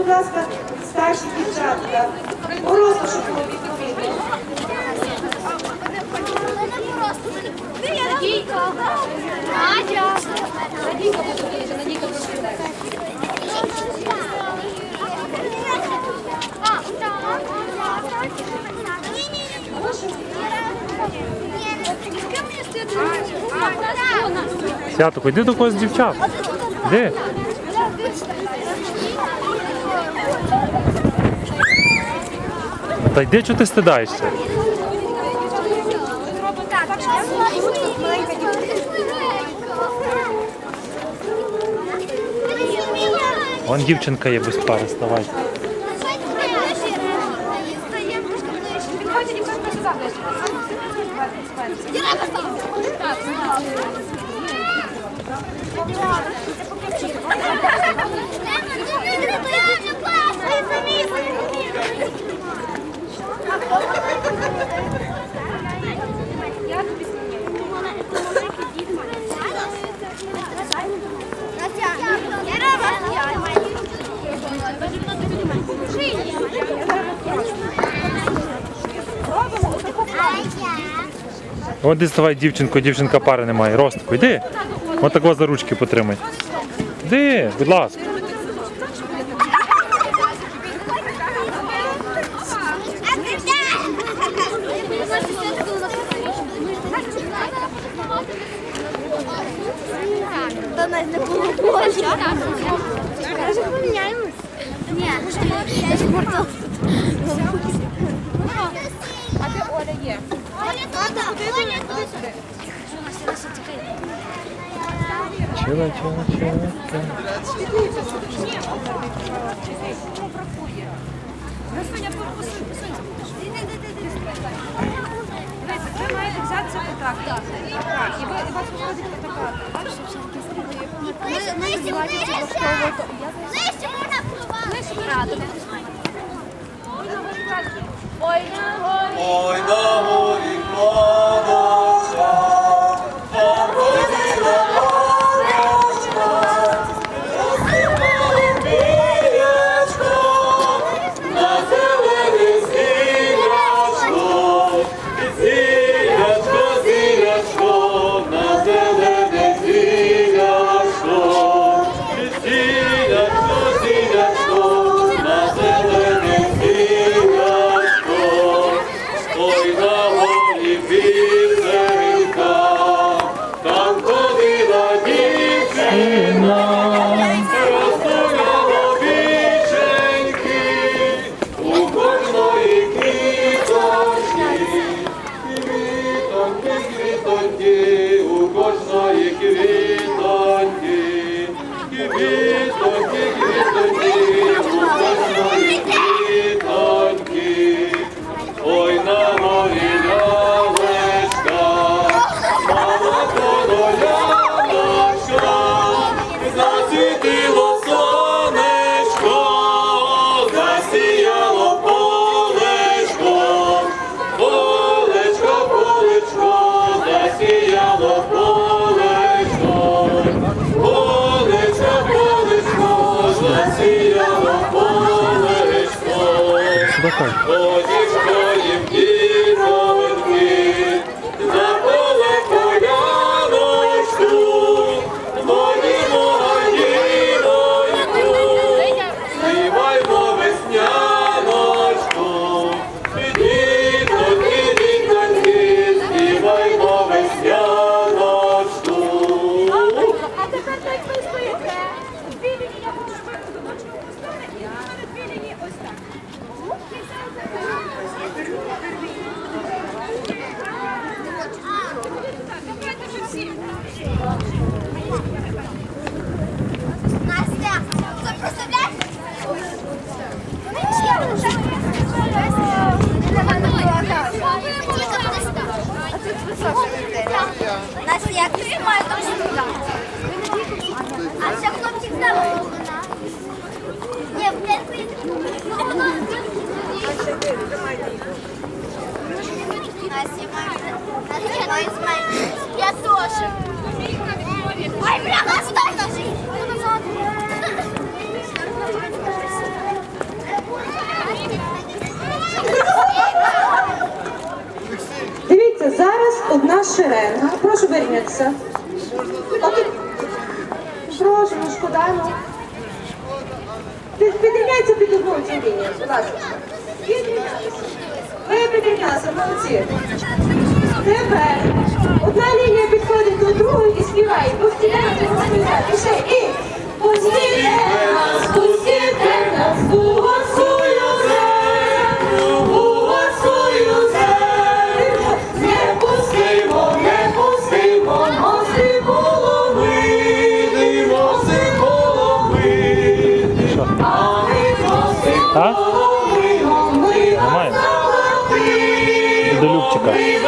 будь ласка, старші дівчатка. Щоб було відповідно. Надійка. Надя. Надійка Надійка буде ближче. А, так. Святок, йди до когось дівчат. Де? Та йди, чого ти стидаєшся? Вон дівчинка є без пари, ставай. Підходьте, От де ставай дівчинко, дівчинка пари немає. Ростику, йди. От такого за ручки потримай. Йди, будь ласка. До нас не було Польща. Каже, поміняємось. Ні, я ж портал. А де Оля є? Оля тут, Оля тут. Чила, чила, чила. Ви маєте взятися по так. Так. І ви і вас виходить така. Ближче, ближче. Лише можна провалити. Ой, на горі. Ой, на горі кладочка, мной изменились. Я тоже. Ой, прямо стой ножи. Дивіться, зараз одна шеренга. Прошу вернеться. Прошу, ну шкода, ну. Підрівняйте під одну цю лінію, будь ласка. Ви підрівнялися, молодці. Тебе. Одна лінія підходить до другої і співає. Повтіряйте, господиня. І і пустіть нас, пусті нас, у вас землю. Не пустимо, не пустимо, носи голови. А ми. До Любчика.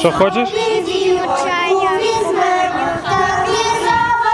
Що хочеш?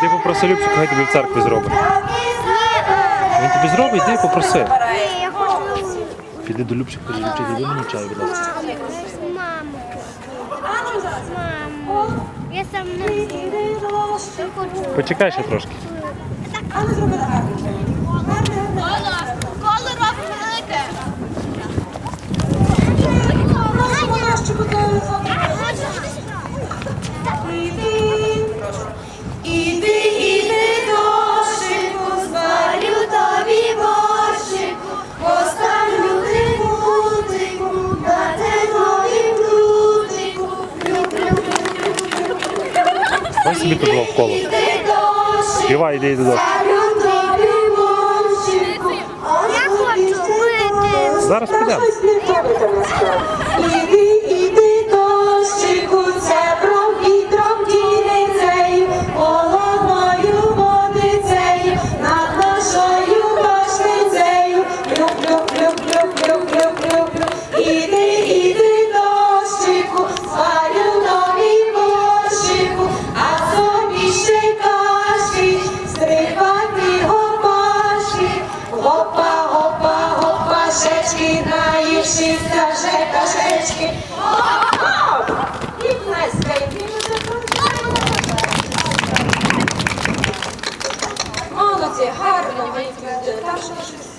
Ти попроси Любчика, хай тобі в церкві зробить. Він тобі зробить, йди попроси. Піди до Любчика, кажи, Любчик, іди мені чай, будь ласка. Мамо. Я. Почекай ще трошки. Але зробила гарно. Собі тут навколо. Співай, йди пити. Зараз підемо. Наївши, скаже кашечки. Гоп-гоп! І плескай, і Молодці, гарно, мої люди. Там що щось.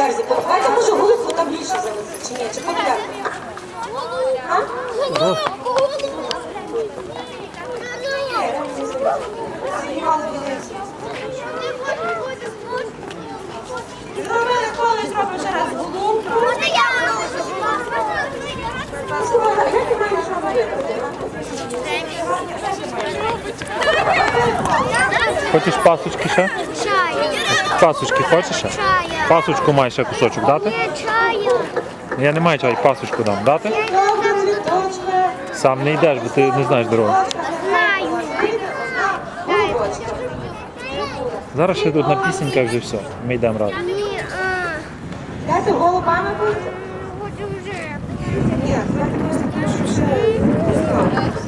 Черзі, давайте може голову там більше завести, чи ні, чи поділяти. Зробили колись, зробимо ще раз голубку. Можна я? Слухай, як ти маєш робити? Хочеш пасочки ще? Пасочки хочеш? Чаю. Пасочку маєш ще кусочок дати? Я чаю. Я не маю чай, пасочку дам. Дати? Сам не йдеш, бо ти не знаєш дорогу. Знаю. Зараз ще одна пісенька і вже все. Ми йдемо разом. А. Дайте голубами? Хочу вже. Ні, просто прошу ще.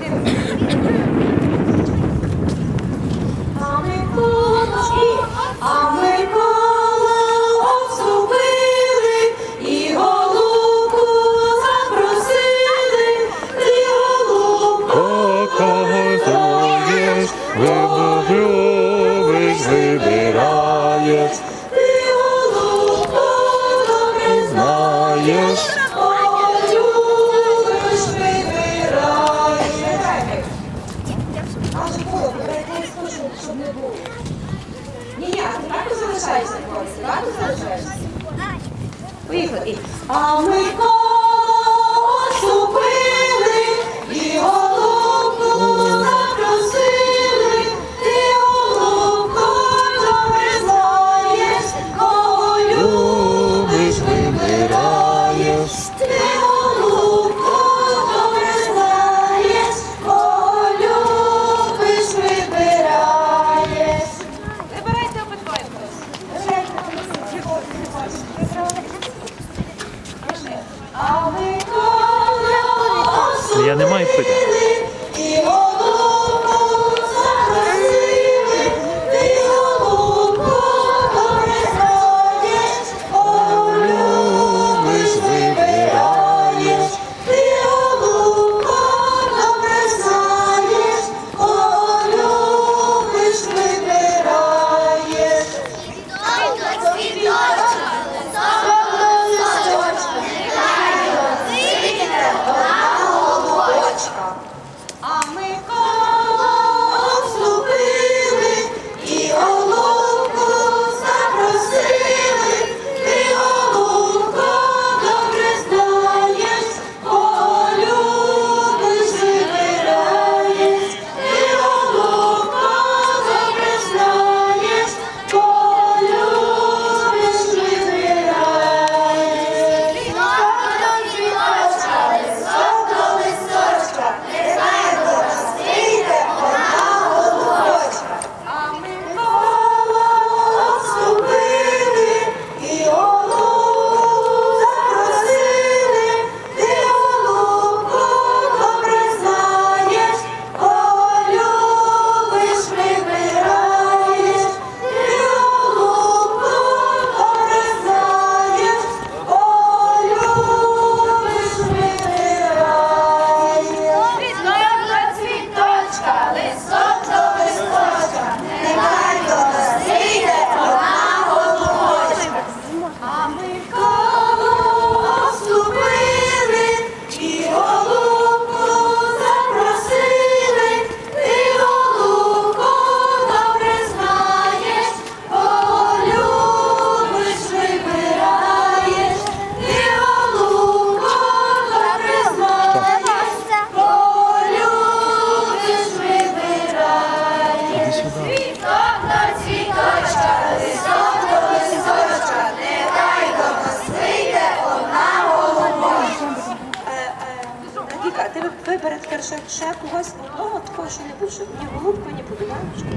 ще когось одного такого, що не був, щоб ні голубка, ні подуманочка.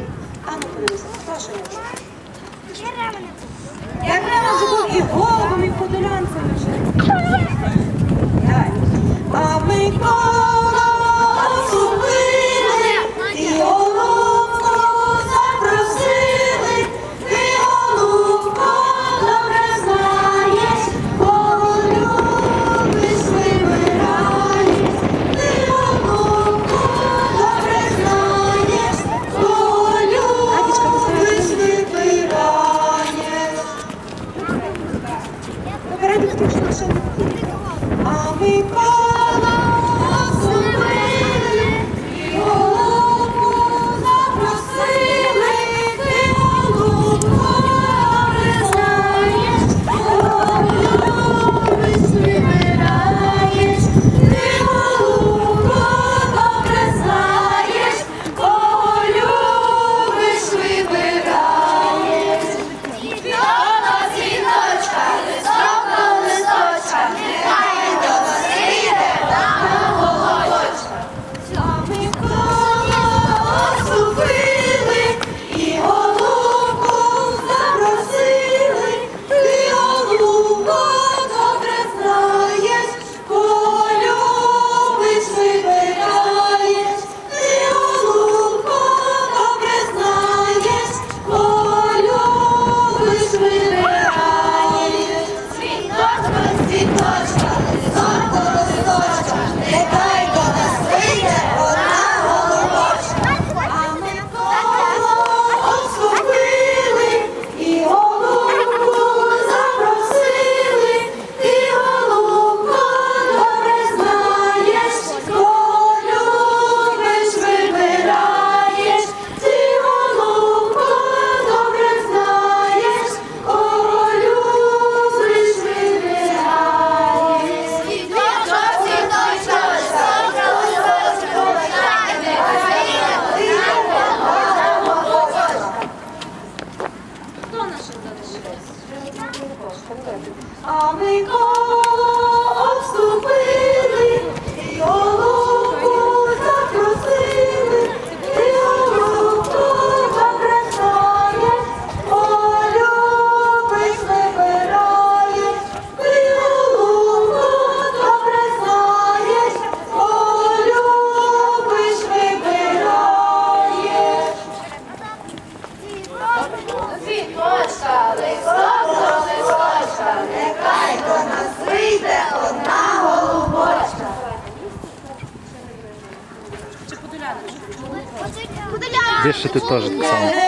А ну подивися, хто ще не був? Я реально вже був і голубом, і подолянцем вже. А ми Більше ти теж так само.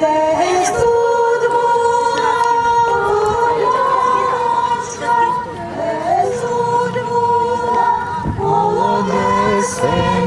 Десь тут була десь тут була молодесенька,